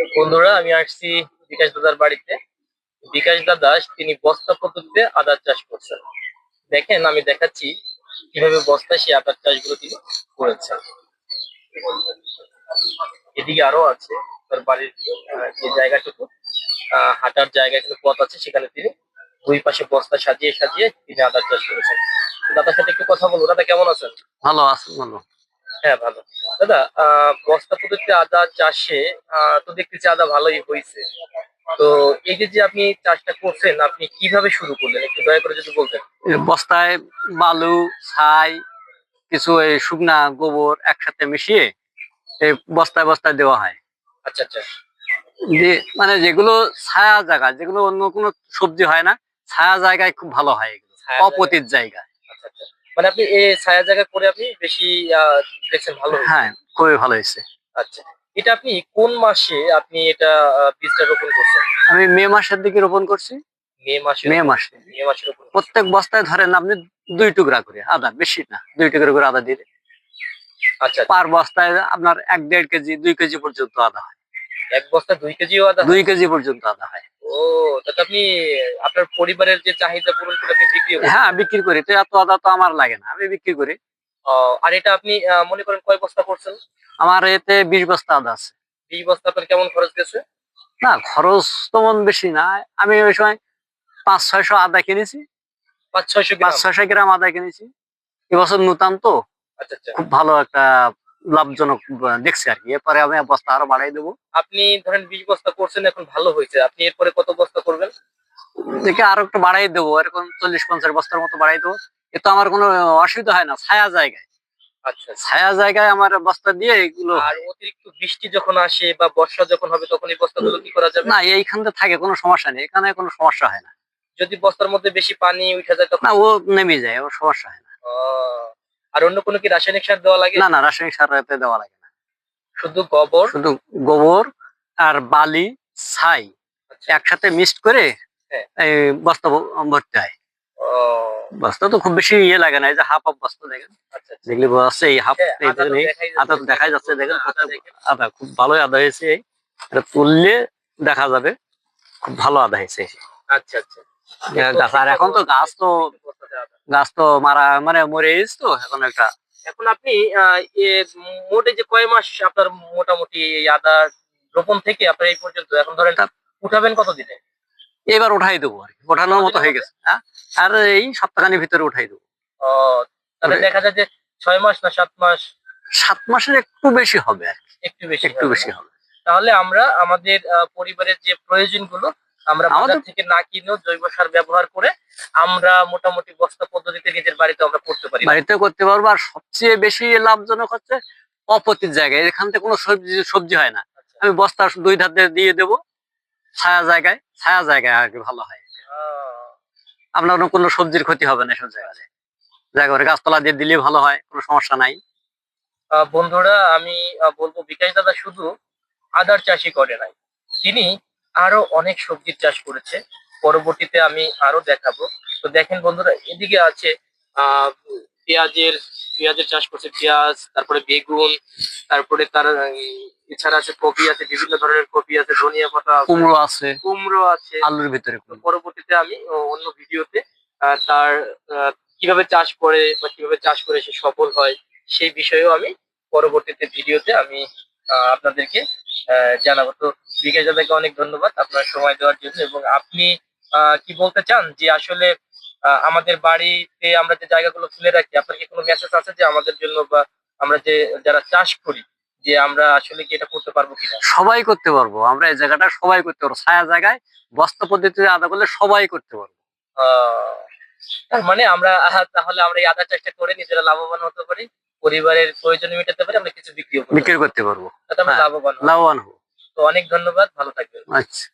বন্ধুরা আমি আসছি বিকাশ দাদার বাড়িতে। বিকাশ দাদা তিনি বস্তা পদ্ধতিতে আদার চাষ করছেন। দেখেন আমি দেখাচ্ছি কীভাবে বস্তায় সেই আদার চাষগুলো তিনি করেছেন। এদিকে আরও আছে তার বাড়ির যে জায়গাটুকু আহ, হাঁটার জায়গা এখানে পথ আছে সেখানে তিনি দুই পাশে বস্তা সাজিয়ে সাজিয়ে তিনি আদার চাষ করেছেন। দাদার সাথে একটু কথা বলব। দাদা কেমন আছেন? ভালো আছেন ভালো। হ্যাঁ ভালো। দাদা বস্তা পদ্ধতিতে আদা চাষে তো দেখতেছি আদা ভালোই হয়েছে তো এই যে আপনি চাষটা করছেন আপনি কীভাবে শুরু করলেন? একটু দয়া করে যদি বলতেন। বস্তায় বালু ছাই কিছু এই শুকনা গোবর একসাথে মিশিয়ে এই বস্তায় বস্তায় দেওয়া হয়। আচ্ছা আচ্ছা। যে মানে যেগুলো ছায়া জায়গা যেগুলো অন্য কোনো সবজি হয় না ছায়া জায়গায় খুব ভালো হয়। এগুলো অপতির জায়গায় আচ্ছা আচ্ছা। মানে আপনি এই ছায়া জায়গা করে আপনি বেশি দেখছেন ভালো হ্যাঁ খুবই ভালো হয়েছে। আচ্ছা এটা আপনি কোন মাসে আপনি এটা বীজটা রোপণ করছেন? আমি মে মাসের দিকে রোপণ করছি। মে মাসে? মে মাসে। মে মাসে রোপণ প্রত্যেক বস্তায় ধরেন আপনি দুই টুকরা করে আদা বেশি না দুই টুকরা করে আদা দিলে। আচ্ছা। পার বস্তায় আপনার এক দেড় কেজি দুই কেজি পর্যন্ত আদা হয়। এক বস্তা দুই কেজিও আদা দুই কেজি পর্যন্ত আদা হয়। ও তাতে আপনি আপনার পরিবারের যে চাহিদা পূরণ করে আপনি বিক্রি হ্যাঁ বিক্রি করি। এত আদা তো আমার লাগে না আমি বিক্রি করি। আর এটা আপনি মনে করেন কয় বস্তা করছেন? আমার এতে বিশ বস্তা আদা আছে। বিশ বস্তা আপনার কেমন খরচ গেছে? না খরচ তেমন বেশি না। আমি ওই সময় পাঁচ ছয়শো আদা কিনেছি। পাঁচ ছয়শো পাঁচ গ্রাম ছয়শো গ্রাম আদা কিনেছি। এবছর নতুন তো। আচ্ছা আচ্ছা। খুব ভালো একটা লাভজনক দেখছি আর কি। এরপরে আমি বস্তা আরও বাড়াই দেবো। আপনি ধরেন বিশ বস্তা করছেন এখন ভালো হয়েছে। আপনি এরপরে কত বস্তা করবেন? দেখে আরও একটু বাড়াই দেবো। এরকম চল্লিশ পঞ্চাশ বস্তার মতো বাড়াই দেবো। এ তো আমার কোনো অসুবিধা হয় না ছায়া জায়গায়। আচ্ছা ছায়া জায়গায় আমার বস্তা দিয়ে এগুলো আর অতিরিক্ত বৃষ্টি যখন আসে বা বর্ষা যখন হবে তখন এই বস্তাগুলো কি করা যাবে? না এইখানতে থাকে কোনো সমস্যা নেই। এখানে কোনো সমস্যা হয় না। যদি বস্তার মধ্যে বেশি পানি উঠে যায় তখন না ও নেমে যায় ও সমস্যা হয় না। আর অন্য কোনো কি রাসায়নিক সার দেওয়া লাগে? না না রাসায়নিক সার এতে দেওয়া লাগে না। শুধু গোবর? শুধু গোবর আর বালি ছাই আচ্ছা। একসাথে মিক্সড করে হ্যাঁ। এই বস্তা ভরতে হয়। বস্তা তো খুব বেশি ইয়ে লাগে না এই যে হাফ হাফ বস্তা দেখেন। আচ্ছা আচ্ছা। যেগুলি বস্তা এই হাফ হ্যাঁ, এই আদা তো দেখাই যাচ্ছে। দেখেন আদা খুব ভালোই আদা হয়েছে এই। এটা তুললে দেখা যাবে খুব ভালো আদা হয়েছে। আচ্ছা আচ্ছা। গাছ আর এখন তো গাছ তো। গাছ তো মারা মানে মরে গেছে তো এখন একটা। এখন আপনি মোটে যে কয় মাস আপনার মোটামুটি এই আদা রোপণ থেকে আপনার এই পর্যন্ত এখন ধরেন উঠাবেন কত দিনে এবার উঠাই দেবো আর কি ওঠানোর মতো হয়ে গেছে হ্যাঁ? আর এই সপ্তাহখানির ভিতরে উঠাই দেবো। তাহলে দেখা যায় যে ছয় মাস না সাত মাস? সাত মাসের একটু বেশি হবে একটু বেশি একটু বেশি হবে। তাহলে আমরা আমাদের পরিবারের যে প্রয়োজনগুলো আমরা বাজার থেকে না কিনেও জৈব সার ব্যবহার করে আমরা মোটামুটি বস্তা পদ্ধতিতে নিজের বাড়িতে আমরা করতে পারি। বাড়িতে করতে পারব আর সবচেয়ে বেশি লাভজনক হচ্ছে অপতির জায়গায়। এখান থেকে কোনো সবজি সবজি হয় না। আচ্ছা। আমি বস্তা দুই ধাতে দিয়ে দেবো ছায়া জায়গায় ছায়া জায়গায় আর কি ভালো হয়। আপনার কোনো সবজির ক্ষতি হবে না এসব জায়গায় জায়গা গাছতলা দিয়ে দিলে ভালো হয় কোনো সমস্যা নাই। আহ, বন্ধুরা আমি বলব বিকাশ দাদা শুধু আদার চাষই করে নাই। তিনি আরও অনেক সবজির চাষ করেছে। পরবর্তীতে আমি আরও দেখাবো। তো দেখেন বন্ধুরা এদিকে আছে আহ পেঁয়াজের পেঁয়াজের চাষ করছে পেঁয়াজ তারপরে বেগুন তারপরে তার এছাড়া আছে কপি আছে বিভিন্ন ধরনের কপি আছে ধনিয়া পাতা কুমড়ো আছে কুমড়ো আছে। আলুর ভিতরে পরবর্তীতে আমি অন্য ভিডিওতে আহ, তার কীভাবে চাষ করে বা কীভাবে চাষ করে সে সফল হয় সেই বিষয়েও আমি পরবর্তীতে ভিডিওতে আমি আহ, আপনাদেরকে আহ, জানাব। তো বিকাশ দাদাকে অনেক ধন্যবাদ আপনার সময় দেওয়ার জন্য এবং আপনি কি বলতে চান যে আসলে আমাদের বাড়িতে আমরা যে জায়গাগুলো খুলে রাখি আপনার কি কোনো মেসেজ আছে যে আমাদের জন্য বা আমরা যে যারা চাষ করি যে আমরা আসলে কি এটা করতে পারব কিনা? সবাই করতে পারব। আমরা এই জায়গাটা সবাই করতে পারব। ছায়া জায়গায় বস্তা পদ্ধতিতে আদা করলে সবাই করতে পারব। তার মানে আমরা তাহলে আমরা এই আদা চাষটা করে নিজেরা লাভবান হতে পারি পরিবারের প্রয়োজন মেটাতে পারি আমরা কিছু করতে বিক্রি করতে পারব। হ্যাঁ। লাভবান লাভবান হব। অনেক ধন্যবাদ ভালো থাকবেন। আচ্ছা।